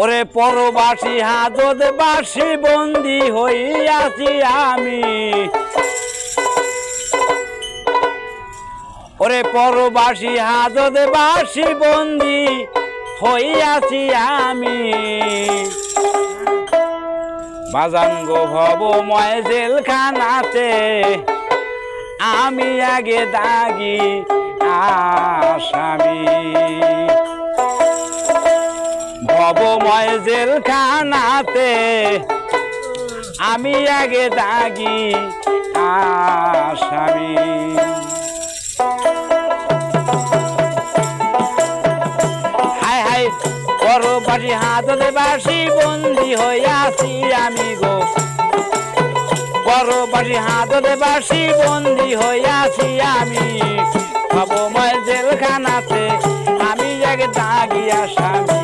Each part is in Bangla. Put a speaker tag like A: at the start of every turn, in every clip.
A: ওরে পরবাসী, হাজত বাসী, বন্দি হইয়াছি আমি। ওরে পরবাসী, হাজত বাসী, বন্দি হইয়াছি আমি। বাজান গো ভব ময় জেলখানাতে আমি আগে দাগি আসামি। ভবময় জেলখানাতে আমি আগে দাগি আসামি। হাই হাই পরবাসী হাততে বাসি বন্দি হইয়াছি আমি গো। পরবাসী হাততে বাসি বন্দি হইয়াছি আমি। ভবময় জেলখানাতে আমি এক দাগিয়া স্বামী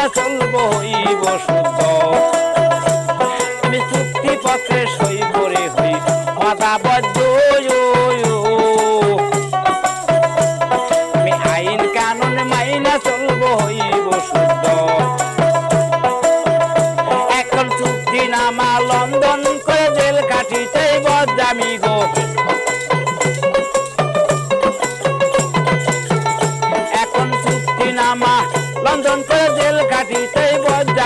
A: মাইনা চলব হইব সুখ আমি চুক্তি পত্রে সই করে হই। অদাবদ্ধ আমি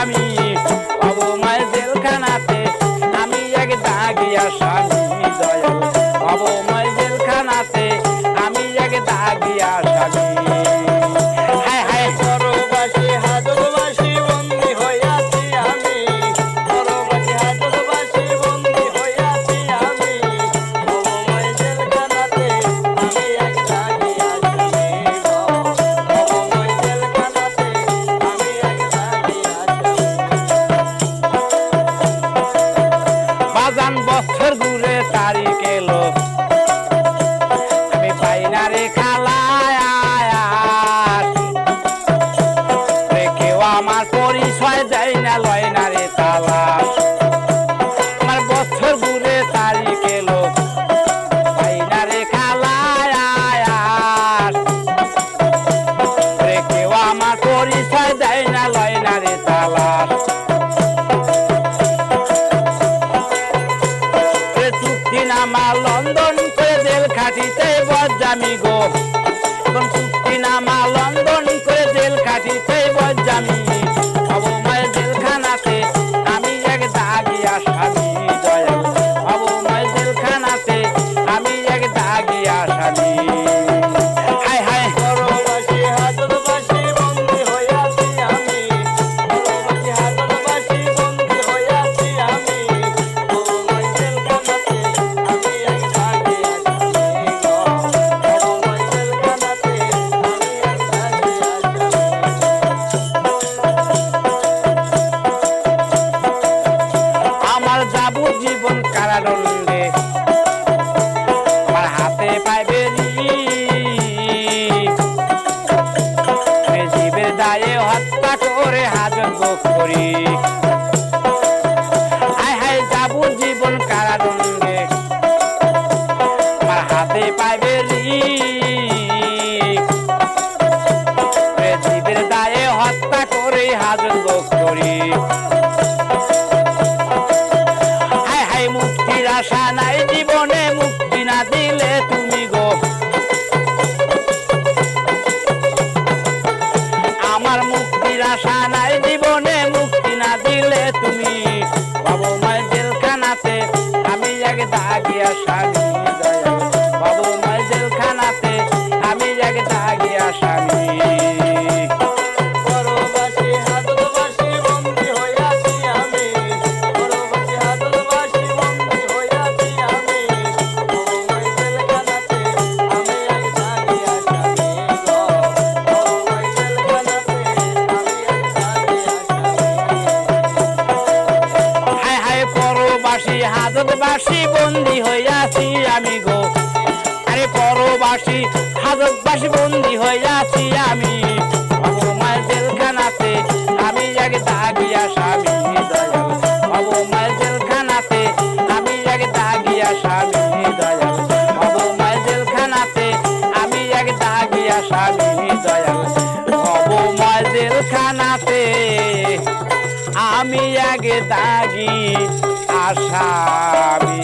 B: mami.
A: বাজান বছর ঘুরে তারিখ এলো। আমি পাই রে খালায় কেউ আমার পরিচয় দেয় না, লয় চুক্তি নামা লন্ডন করে জেল খাটিতে বজ্জামি গো। এখন নামা লন্ডন করে জেল খাটিতে বজ্জামি অবময় জেলখানাতে জীবন কারাদণ্ডে। আমার হাতে পাইবে জীবের দায়ে হত্যা করে হাজত ভোগ করি হায় হায়, যাবু জীবন কারাদণ্ডে। আমার হাতে পাইবে জীবের দায়ে হত্যা করে হাজত ভোগ করি এক দাগিয়া স্বামী
B: বন্দি হইয়াছি আমি
A: গো। আরে পরবাসী হাজতবাসী বন্দি হইয়াছি আমি। অবমায় জেলখানাতে আমি এক দাগিয়া স্বামী আমি দাগিয়া স্বামী, দয়াল। অবমায় আমি আমি আগে দাগি আসামি।